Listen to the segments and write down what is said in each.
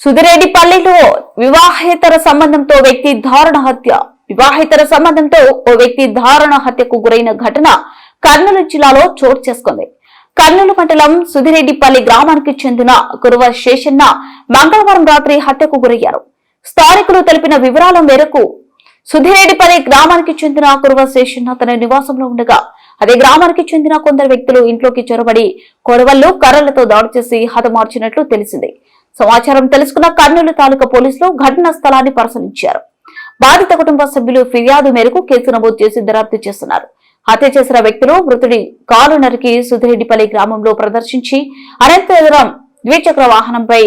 సుధిరెడ్డిపల్లిలో వివాహేతర సంబంధంతో వ్యక్తి దారుణ హత్య. వివాహేతర సంబంధంతో ఓ వ్యక్తి దారుణ హత్యకు గురైన ఘటన కర్నూలు జిల్లాలో చోటు చేసుకుంది. కర్నూలు మండలం సుధిరెడ్డిపల్లి గ్రామానికి చెందిన కురువ శేషన్న మంగళవారం రాత్రి హత్యకు గురయ్యారు. స్థానికులు తెలిపిన వివరాల మేరకు సుధిరెడ్డిపల్లి గ్రామానికి చెందిన కురువ శేషన్న తన నివాసంలో ఉండగా అదే గ్రామానికి చెందిన కొందరు వ్యక్తులు ఇంట్లోకి చొరబడి కొడవల్లో కర్రలతో దాడి చేసి హతమార్చినట్లు తెలిసింది. సమాచారం తెలుసుకున్న కర్నూలు తాలూకా పోలీసులు ఘటనా స్థలాన్ని పరిశీలించారు. బాధిత కుటుంబ సభ్యులు ఫిర్యాదు మేరకు కేసు నమోదు చేసి దర్యాప్తు చేస్తున్నారు. హత్య చేసిన వ్యక్తులు మృతుడి కాలు నరికి సుధిరెడ్డిపల్లి గ్రామంలో ప్రదర్శించి అనంతరం ద్విచక్ర వాహనంపై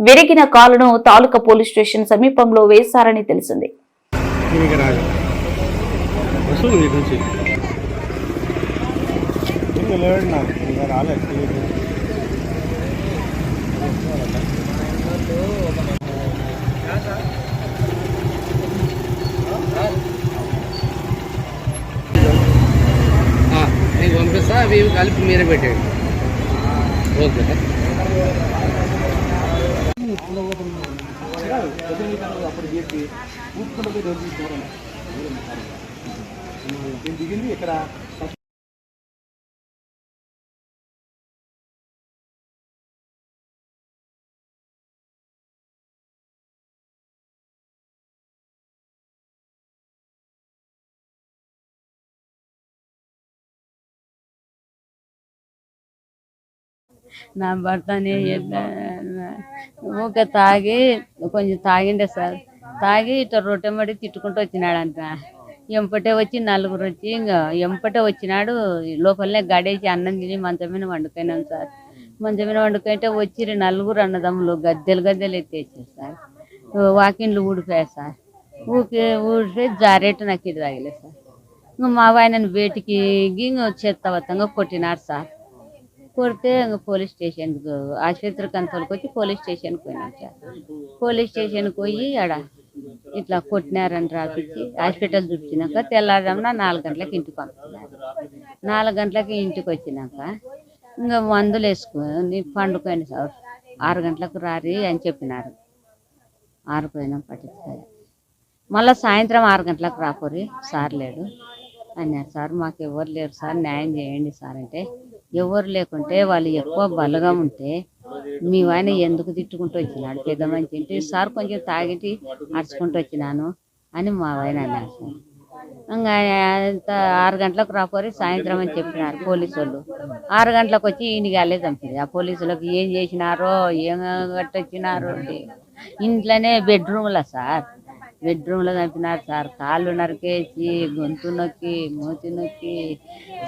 విరిగిన కాలును తాలూకా పోలీస్ స్టేషన్ సమీపంలో వేశారని తెలిసింది. రాలేదు. మీకు పంపిస్తా అవి ఇవి కలిపి మీరే పెట్టండి ఓకే దిగింది ఇక్కడ నా భర్తని ఊక తాగి కొంచెం తాగిండే సార్ తాగి ఇట్లా రొట్టెమడి తిట్టుకుంటూ వచ్చినాడంట ఎంపటే వచ్చి నలుగురు వచ్చి ఇంకా ఎంపటే వచ్చినాడు లోపలనే గడేసి అన్నం తిని మంచం మీద వండుకున్నాం సార్ మంచం మీద వండుకుంటే వచ్చి నలుగురు అన్నదమ్ములు గద్దెలు గద్దెలు ఎత్తేసారు సార్ వాకిన్లు ఊడిపోయాయి సార్ ఊకే ఊడిపోయి జారేట్టు నాకు ఇది తగిలేదు సార్ ఇంకా మా ఆయనను వేటికి ఇంక చెత్తవత్తంగా కొట్టినాడు సార్ కొడితే ఇంక పోలీస్ స్టేషన్కి ఆసుపత్రికి అంతవరకు వచ్చి పోలీస్ స్టేషన్కి పోయినాం సార్. పోలీస్ స్టేషన్కి పోయి ఆడ ఇట్లా కొట్టినారని రాపించి హాస్పిటల్ చూపించినాక తెల్లారమ్మ నాలుగు గంటలకు ఇంటికి పంపుతున్నారు నాలుగు గంటలకి ఇంటికి వచ్చినాక ఇంకా మందులు వేసుకొని పండుకొని సార్ ఆరు గంటలకు రారి అని చెప్పినారు. ఆరిపోయినాం పట్టించుకోలే. మళ్ళీ సాయంత్రం ఆరు గంటలకు రాపోరి సార్ లేడు. అన్నారు సార్ మాకు ఎవరు లేరు సార్ న్యాయం చేయండి సార్ అంటే ఎవరు లేకుంటే వాళ్ళు ఎక్కువ బలగా ఉంటే మీ ఆయన ఎందుకు తిట్టుకుంటూ వచ్చినాడు? పెద్ద మంచి సార్ కొంచెం తాగిటి అరుచుకుంటూ వచ్చినాను అని మా ఆయన అన్నారు. సార్ ఇంకా అంత ఆరు గంటలకు రాపోరి సాయంత్రం అని చెప్పినారు పోలీసు వాళ్ళు ఆరు గంటలకు వచ్చి ఈయనకి అల్లే చంపింది ఆ పోలీసులకు ఏం చేసినారో ఏం కట్టొచ్చినారో ఇంట్లోనే బెడ్రూమ్లా సార్. బెడ్రూమ్లో చంపినారు సార్. కాళ్ళు నరికేసి గొంతు నొక్కి మూతి నొక్కి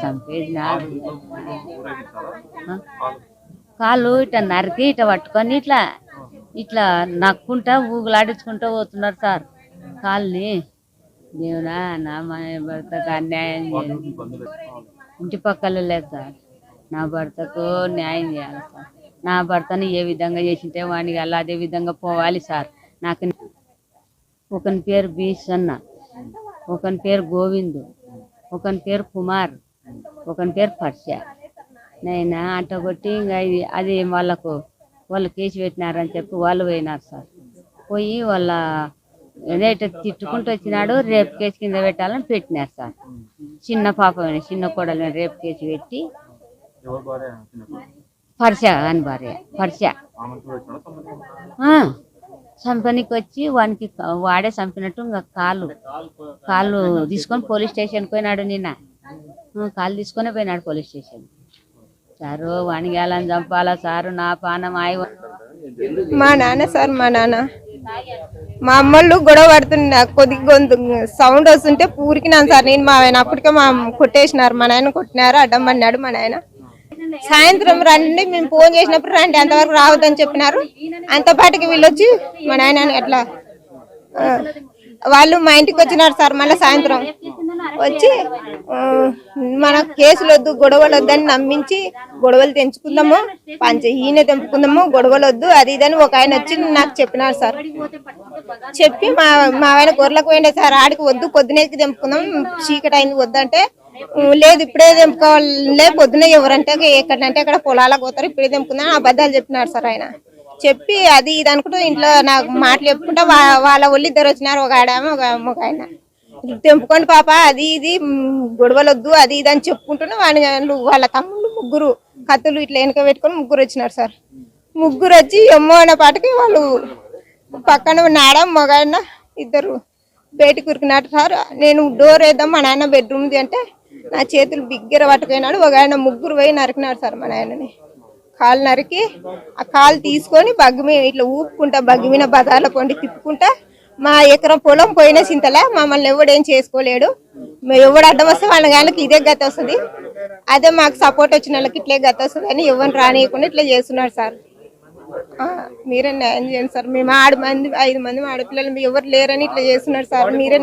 చంపేసినారు. కాళ్ళు ఇట్లా నరికి ఇట్లా పట్టుకొని ఇట్లా ఇట్లా నక్కుంటా ఊగులాడించుకుంటూ పోతున్నారు సార్. కాళ్ళని. దేవునా నా మా భర్తకు అన్యాయం ఇంటి పక్కల లేదు సార్. నా భర్తకు న్యాయం చేయాలి సార్. నా భర్తను ఏ విధంగా చేసింటే వాడికి అలా అదే విధంగా పోవాలి సార్. నాకు ఒకని పేరు బీసన్న ఒకని పేరు గోవిందు ఒకని పేరు కుమార్ ఒకని పేరు పర్ష. నైనా అట్ట కొట్టి ఇంకా అది వాళ్ళకు వాళ్ళు కేసు పెట్టినారని చెప్పి వాళ్ళు పోయినారు సార్. పోయి వాళ్ళ రేట తిట్టుకుంటూ వచ్చినాడు రేపు కేసు కింద పెట్టాలని పెట్టినారు సార్. చిన్న పాప చిన్న కోడలు రేపు కేసు పెట్టి. పర్ష అని భార్య పర్ష. చంపనీకి వచ్చి వానికి వాడే చంపినట్టు ఇంకా కాలు. కాళ్ళు తీసుకొని పోలీస్ స్టేషన్కి పోయినాడు నిన్న. కాళ్ళు కాలు తీసుకొని పోయినాడు పోలీస్ స్టేషన్ సారు వానికి ఎలా చంపాలా సారు నా పానం ఆయి మా నాన్న సార్ మా నాన్న. మా అమ్మళ్ళు గొడవ పడుతుండే కొద్ది గొంతు సౌండ్ వస్తుంటే పూరికినాను సార్. నేను మా ఆయన అప్పటికే మా కొట్టేసినారు. మా నాయన కొట్టినారు అడ్డం పడినాడు మా నాయన. సాయంత్రం రండి మేము ఫోన్ చేసినప్పుడు రండి అంతవరకు రావద్దని చెప్పినారు. అంతపాటికి వీళ్ళు వచ్చి మా నాయన అట్లా వాళ్ళు మా ఇంటికి వచ్చినారు సార్ మళ్ళీ సాయంత్రం. వచ్చి మన కేసులు వద్దు గొడవలు వద్దని నమ్మించి గొడవలు తెంచుకుందాము పంచ ఈయన తెంపుకుందాము గొడవలు వద్దు అది ఇదని ఒక ఆయన వచ్చి నాకు చెప్పినారు సార్. చెప్పి మా మా ఆయన గొర్రెలకు పోయిండే సార్ ఆడికి వద్దు పొద్దునేకి తెంపుకుందాం చీకటి అయింది వద్దంటే లేదు ఇప్పుడే తెంపుకోవాలి. పొద్దున ఎవరంటే ఎక్కడంటే అక్కడ పొలాలకు పోతారు ఇప్పుడే తెంపుకుందాం అబద్ధాలు చెప్పినారు సార్ ఆయన. చెప్పి అది ఇది అనుకుంటూ ఇంట్లో నాకు మాటలు చెప్పుకుంటా వాళ్ళ ఒళ్ళు ఇద్దరు వచ్చినారు ఒక ఆడామ ఒక ఒక ఆయన. తెంపుకోండి పాప అది ఇది మ్, గొడవలొద్దు అది ఇది అని చెప్పుకుంటున్నా వాళ్ళు వాళ్ళ తమ్ముళ్ళు ముగ్గురు కత్తులు ఇట్లా వెనక పెట్టుకొని ముగ్గురు వచ్చినారు సార్. ముగ్గురు వచ్చి ఎమ్మో అనే పాటకి వాళ్ళు పక్కన నాడ మగాయన ఇద్దరు బయటకు ఉరికినారు సార్. నేను డోర్ వేద్దాం మా నాన్న బెడ్రూమ్ది అంటే నా చేతులు బిగ్గర పట్టుకున్నాడు ఒక ఆయన ముగ్గురు పోయి నరికినాడు సార్ మా నాయనని కాలు నరికి ఆ కాలు తీసుకొని బగ్గు మీద ఇట్లా ఊపుకుంటా బగ్గు మీద బదాల పొండి తిప్పుకుంటా మా ఎకరం పొలం పోయిన చింతలే మమ్మల్ని ఎవడేం చేసుకోలేడు. ఎవడు అడ్డం వస్తే వాళ్ళ గానికి ఇదే గత వస్తుంది. అదే మాకు సపోర్ట్ వచ్చిన వాళ్ళకి ఇట్లే గత వస్తుంది అని ఎవరిని రానియకుండా ఇట్లా చేస్తున్నాడు సార్. మీరే న్యాయం చేయండి సార్. మేము ఆడు మంది ఐదు మంది ఆడపిల్లలు ఎవరు లేరని ఇట్లా చేస్తున్నారు సార్. మీరే